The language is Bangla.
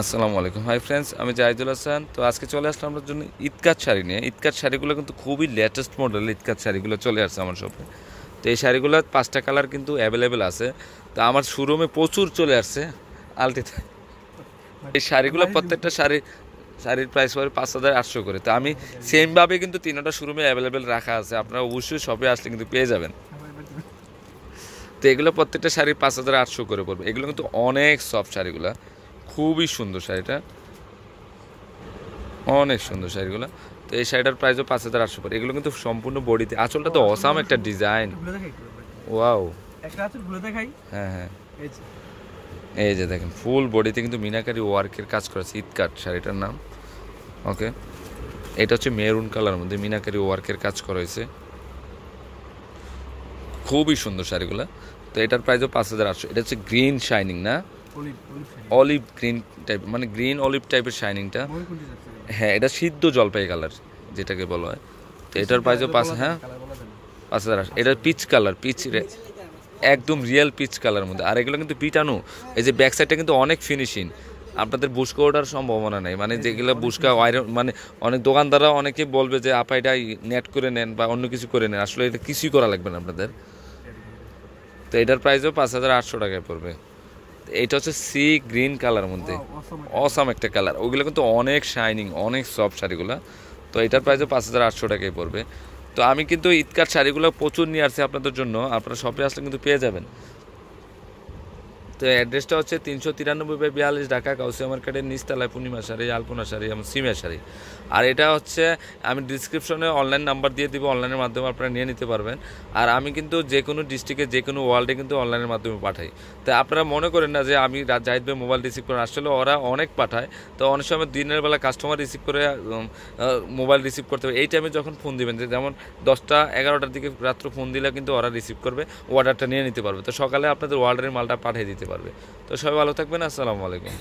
আসসালামু আলাইকুম। হাই ফ্রেন্ডস আমি জাহিদুল হাসান। তো আজকে চলে আসলাম আপনার জন্য ঈদকাত শাড়ি নিয়ে। ঈদকাত শাড়িগুলো কিন্তু খুবই লেটেস্ট মডেল ঈদকাত শাড়িগুলো চলে আসছে আমার শপে তো এই শাড়িগুলো পাঁচটা কালার কিন্তু অ্যাভেলেবেল আছে। তো আমার শোরুমে প্রচুর চলে আসছে আলটিতে। এই শাড়িগুলো প্রত্যেকটা শাড়ি শাড়ির প্রাইস পড়ে পাঁচ হাজার আটশো করে। তো আমি সেমভাবে কিন্তু তিনটা শোরুমে অ্যাভেলেবেল রাখা আছে। আপনারা অবশ্যই শপে আসলে কিন্তু পেয়ে যাবেন। তো এগুলো প্রত্যেকটা শাড়ি পাঁচ হাজার আটশো করে পড়বে। এগুলো কিন্তু অনেক সফট শাড়িগুলো। খুবই সুন্দর শাড়িটা। অনেক সুন্দর শাড়িগুলো। তো এই শাড়িটার প্রাইসও পাঁচ হাজার আটশো পড়ে। এগুলো কিন্তু সম্পূর্ণ বডিতে। আঁচলটা তো অসাম একটা ডিজাইন ওয়াও হ্যাঁ হ্যাঁ। এই যে। দেখেন ফুল বডিতে কিন্তু মিনাকারি ওয়ার্কের কাজ করেছে ইটকাট শাড়িটার নাম। ওকে এটা হচ্ছে মেরুন কালার মধ্যে মিনাকারি ওয়ার্কের কাজ করা হয়েছে। খুবই সুন্দর শাড়িগুলো। তো এটার প্রাইসও পাঁচ হাজার আটশো। এটা হচ্ছে গ্রিন শাইনিং না? অলিভ গ্রিন টাইপ মানে গ্রিন অলিভ টাইপের শাইনিংটা হ্যাঁ এটা সিদ্ধ জলপাই কালার যেটাকে বলা হয়। তো এটার প্রাইসও পাঁচ হ্যাঁ। পাঁচ হাজার এটা পিচ কালার পিচ একদম রিয়েল পিচ কালার মধ্যে। আর এগুলো কিন্তু পিটানো এই যে ব্যাক সাইডটা কিন্তু অনেক ফিনিশিং আপনাদের বুসকা ওঠার সম্ভাবনা নেই। মানে যেগুলো বুসকা আয়রন মানে অনেক দোকানদাররা অনেকে বলবে যে আপা এটা নেট করে নেন বা অন্য কিছু করে নেন। আসলে এটা কিছুই করা লাগবে না আপনাদের। তো এটার প্রাইসও পাঁচ হাজার আটশো টাকায় পড়বে। এটা হচ্ছে সি গ্রিন কালার মধ্যে। অসম একটা- কালার। ওগুলো কিন্তু অনেক শাইনিং অনেক সফট শাড়িগুলো। তো এটার প্রাইসও পাঁচ হাজার আটশো টাকায় পড়বে। তো আমি কিন্তু ঈদকার শাড়িগুলো প্রচুর নিয়ে আসছি আপনাদের জন্য। আপনারা শপে আসলে কিন্তু পেয়ে যাবেন। তো অ্যাড্রেসটা হচ্ছে তিনশো তিরানব্বই বাই বিয়াল্লিশ ঢাকা কাউসিয়া মার্কেটের নিচতলায় পূর্ণিমা শাড়ি আলপনা শাড়ি এবং সিমিয়া শাড়ি। আর এটা হচ্ছে, আমি ডিসক্রিপশনে অনলাইন নাম্বার দিয়ে দিব অনলাইনের মাধ্যমে আপনারা নিয়ে নিতে পারবেন। আর আমি কিন্তু যে কোনো ডিস্ট্রিক্টে যে কোনো ওয়ার্ল্ডে কিন্তু অনলাইনের মাধ্যমে পাঠাই। তো আপনারা মনে করেন না যে আমি জাহিদ মোবাইল রিসিভ করেন। আসলে ওরা অনেক পাঠায়। তো অনেক সময় দিনের বেলা কাস্টমার রিসিভ করে মোবাইল রিসিভ করতে হবে এই টাইমে যখন ফোন দিবেন, যে যেমন দশটা, এগারোটার দিকে রাত্র ফোন দিলে কিন্তু ওরা রিসিভ করবে অর্ডারটা নিয়ে নিতে পারবে। তো সকালে আপনাদের অর্ডারের মালটা পাঠিয়ে দিতে পারবে। তো সবাই ভালো থাকবেন আসসালামু আলাইকুম।